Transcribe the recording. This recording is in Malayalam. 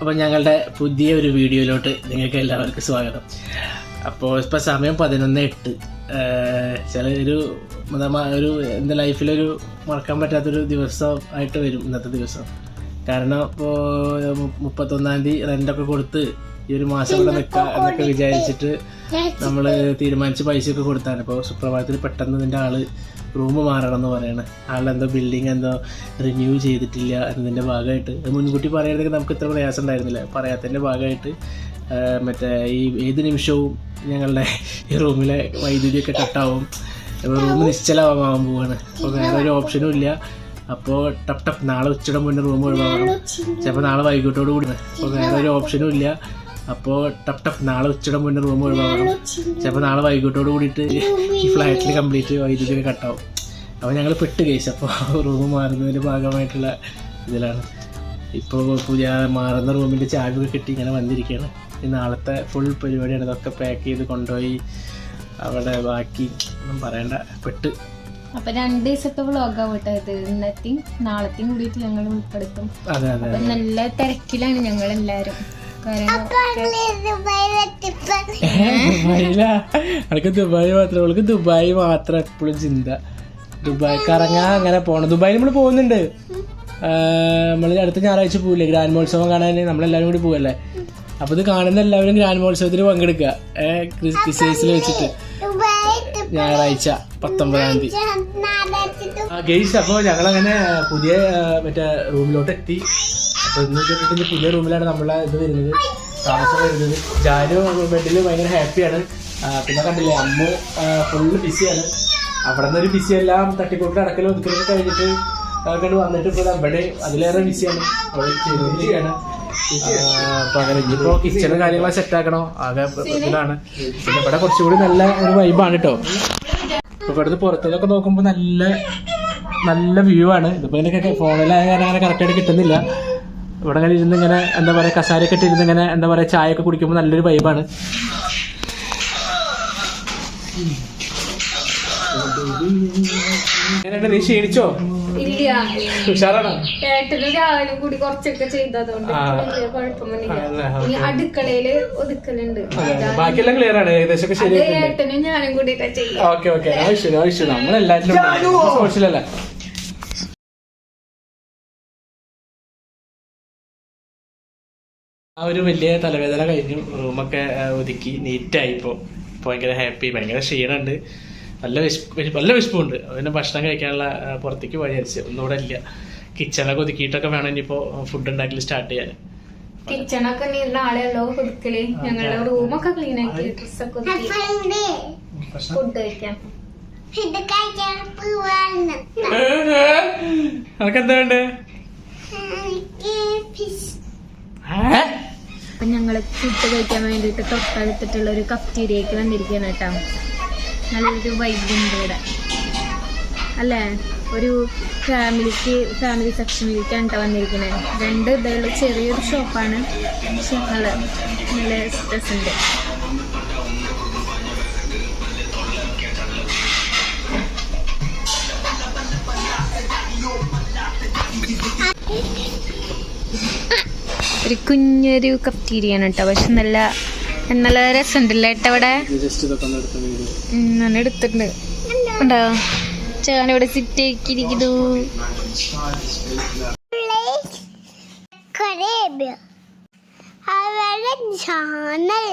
അപ്പോൾ ഞങ്ങളുടെ പുതിയ ഒരു വീഡിയോയിലോട്ട് നിങ്ങൾക്ക് എല്ലാവർക്കും സ്വാഗതം. അപ്പോൾ ഇപ്പോൾ സമയം പതിനൊന്ന് എട്ട്. ചില ഒരു ഒരു എന്റെ ലൈഫിലൊരു മറക്കാൻ പറ്റാത്തൊരു ദിവസം ആയിട്ട് വരും ഇന്നത്തെ ദിവസം. കാരണം ഇപ്പോൾ മുപ്പത്തൊന്നാം തീയതി റെന്റൊക്കെ കൊടുത്ത് ഈ ഒരു മാസം ഇവിടെ നിൽക്കാം എന്നൊക്കെ വിചാരിച്ചിട്ട് നമ്മൾ തീരുമാനിച്ച് പൈസയൊക്കെ കൊടുത്താണ്. ഇപ്പോൾ സുപ്രഭാതത്തിൽ പെട്ടെന്ന് ഇതിന്റെ ആൾ റൂം മാറണം എന്ന് പറയണ. ആളെന്തോ ബിൽഡിംഗ് എന്തോ റിന്യൂ ചെയ്തിട്ടില്ല എന്നതിന്റെ ഭാഗമായിട്ട്. അത് മുൻകൂട്ടി പറയുന്നതൊക്കെ നമുക്ക് ഇത്ര പ്രയാസം ഉണ്ടായിരുന്നില്ല. പറയാത്തതിന്റെ ഭാഗമായിട്ട് മറ്റേ ഈ ഏത് നിമിഷവും ഞങ്ങളുടെ ഈ റൂമിലെ വൈദ്യുതിയൊക്കെ കട്ടാവും റൂം നിശ്ചലമാകാൻ പോവാണ്. അപ്പോൾ വേറെ ഒരു ഓപ്ഷനും ഇല്ല. അപ്പോൾ ടപ് ടപ് നാളെ ഉച്ചയുടെ മുന്നേ റൂം ഒഴിവാക്കണം ചിലപ്പോൾ നാളെ വൈകിട്ടോട് കൂടി. അപ്പോൾ വേറെ ഒരു ഓപ്ഷനും ഇല്ല. അപ്പോൾ ടപ് ടപ് നാളെ ഉച്ചയുടെ മുന്നേ റൂം ഒഴിവാക്കണം ചിലപ്പോൾ നാളെ വൈകിട്ടോട് കൂടിയിട്ട് ഈ ഫ്ലാറ്റിൽ കംപ്ലീറ്റ് വൈദ്യുതി കട്ടാവും അപ്പോൾ ഞങ്ങൾ പെട്ട് കേസ്. അപ്പോൾ റൂം മാറുന്നതിന്റെ ഭാഗമായിട്ടുള്ള ഇതിലാണ്. ഇപ്പോൾ പുതിയ മാറുന്ന റൂമിന്റെ ചാവിയൊക്കെ കിട്ടി ഇങ്ങനെ വന്നിരിക്കുകയാണ് ഈ നാളത്തെ ഫുൾ പരിപാടിയാണ്. ഇതൊക്കെ പാക്ക് ചെയ്ത് കൊണ്ടുപോയി അവിടെ ബാക്കി ഒന്നും പറയണ്ട. പെട്ട് അപ്പൊ രണ്ട് ദിവസത്തെ വ്ളോഗാ വിട്ടത്. ഇന്നത്തെയും നാളത്തെയും കൂടിയിട്ട് ഞങ്ങൾ ഉൾപ്പെടുത്തും. അതെ അതെ അപ്പൊ നല്ല തിരക്കിലാണ് ഞങ്ങൾ എല്ലാരും എനിക്ക് ദുബായ് മാത്രം അവൾക്ക് ദുബായ് മാത്രം എപ്പോഴും ചിന്ത. ദുബായ് കറങ്ങാൻ അങ്ങനെ പോണം. ദുബായിൽ നമ്മൾ പോകുന്നുണ്ട്. നമ്മൾ അടുത്ത ഞായറാഴ്ച പോവില്ലേ? ഗ്രാൻഡ് മഹോത്സവം കാണാൻ നമ്മളെല്ലാവരും കൂടി പോവല്ലേ? അപ്പൊ ഇത് കാണുന്ന എല്ലാവരും ഗ്രാൻഡ് മഹോത്സവത്തിൽ പങ്കെടുക്കുക. ഏഹ് ക്രിസൈസിൽ വെച്ചിട്ട്. ഞായറാഴ്ച പത്തൊമ്പതാം തീയതി. ആ ഗെയ്സ് അപ്പോൾ ഞങ്ങളങ്ങനെ പുതിയ മറ്റേ റൂമിലോട്ട് എത്തി. തൊട്ടിട്ട് പുതിയ റൂമിലാണ് നമ്മളെ ഇത് വരുന്നത്. താമസം വരുന്നത്. ജാനു ബെഡിൽ ഭയങ്കര ഹാപ്പിയാണ്. പിന്നെ കണ്ടില്ലേ അമ്മ ഫുള്ള് ബിസിയാണ് അവിടെ നിന്ന് ഒരു ബിസി എല്ലാം തട്ടിക്കൂട്ടി അടക്കലും ഒതുക്കലൊക്കെ കഴിഞ്ഞിട്ട് വന്നിട്ട് ഇപ്പോൾ അവിടെ അതിലേറെ ബിസിയാണ് അവിടെ ചെയ്തുകൊണ്ടിരിക്കുകയാണ് അപ്പൊ അങ്ങനെ ഇനിയിപ്പോ കിച്ചണും കാര്യങ്ങളൊക്കെ സെറ്റ് ആക്കണോ? ആകെ ഇതിലാണ്. പിന്നെ ഇവിടെ കുറച്ചുകൂടി നല്ല ഒരു വൈബാണ് കേട്ടോ ഇപ്പൊ ഇവിടുന്ന് പുറത്തേക്കൊക്കെ നോക്കുമ്പോ നല്ല നല്ല വ്യൂ ആണ്. ഇതിപ്പോ ഇങ്ങനെ ഫോണിലായ കാരണം അങ്ങനെ കറക്റ്റായിട്ട് കിട്ടുന്നില്ല. ഇവിടെ ഇങ്ങനെ ഇരുന്ന് ഇങ്ങനെ എന്താ പറയാ കസാരയൊക്കെ ഇട്ടിരുന്ന് ഇങ്ങനെ എന്താ പറയാ ചായ ഒക്കെ കുടിക്കുമ്പോൾ നല്ലൊരു വൈബാണ് എങ്ങനെയുണ്ട് നീ ക്ഷീണിച്ചോ ഇല്ല. ഉഷാറാണോ? ഏട്ടനും രാവിലെ കൂടി കുറച്ചൊക്കെ ചെയ്തതുകൊണ്ട് ആ. വലിയ കുഴപ്പമൊന്നുമില്ല. അല്ലേ, ഇനി അടുക്കളയിൽ ഒതുക്കലുണ്ട്. ബാക്കിയെല്ലാം ക്ലിയർ ആണ്. ഏകദേശം അത് ഏട്ടനും ഞാനും കൂടിയിട്ടാ ചെയ്യാം. Okay okay. നമ്മളെല്ലാറ്റിലും ആ ഒരു വലിയ തലവേദന കഴിഞ്ഞു റൂമൊക്കെ ഒതുക്കി നീറ്റായി ഇപ്പോൾ ഇപ്പോൾ ഭയങ്കര ഹാപ്പി ഭയങ്കര ക്ഷീണമുണ്ട്. നല്ല വിശപ്പ് നല്ല വിശപ്പുണ്ട്. പിന്നെ ഭക്ഷണം കഴിക്കാനുള്ള പുറത്തേക്ക് പോയി അരിച്ച് ഒന്നുകൂടെ ഇല്ല. കിച്ചണൊക്കെ ഒതുക്കിയിട്ടൊക്കെ വേണം ഇനിയിപ്പോൾ ഫുഡ് ഉണ്ടാക്കൽ സ്റ്റാർട്ട് ചെയ്യാൻ. കിച്ചണൊക്കെ നീ നാളെയല്ലോ ഒതുക്കൽ ഞങ്ങളുടെ റൂമൊക്കെ ക്ലീൻ ആക്കി ഡ്രസ്സൊക്കെ ഒതുക്കി. ഫുഡ് കഴിക്കാം. അനക്ക് എന്താ വേണ്ടേ? അപ്പൊ ഞങ്ങൾ ഫുഡ് കഴിക്കാൻ വേണ്ടിട്ട് തൊട്ടടുത്തിട്ടുള്ള ഒരു കഫ്റ്റീരിയക്ക് വന്നിരിക്കുകയാണ് കേട്ടോ. നല്ലൊരു വൈബുണ്ട് ഇവിടെ. അല്ലേ? ഒരു ഫാമിലിക്ക് ഫാമിലി സെക്ഷനിലേക്കാണ് കേട്ടോ വന്നിരിക്കുന്നത് രണ്ട് ഇതുള്ള ചെറിയൊരു ഷോപ്പാണ് പക്ഷെ നല്ല നല്ല രസമുണ്ട് ഒരു കുഞ്ഞൊരു കഫ്റ്റീരിയാണ് കേട്ടോ പക്ഷെ നല്ല നല്ല രസമുണ്ടല്ലേ കേട്ടോ ഇവിടെ? ഞാൻ എടുത്തിട്ടുണ്ട്. ഉണ്ടോ? ചേട്ടൻ സിറ്റ് ആക്കിയിരിക്കുന്നു അവരുടെ ചാനൽ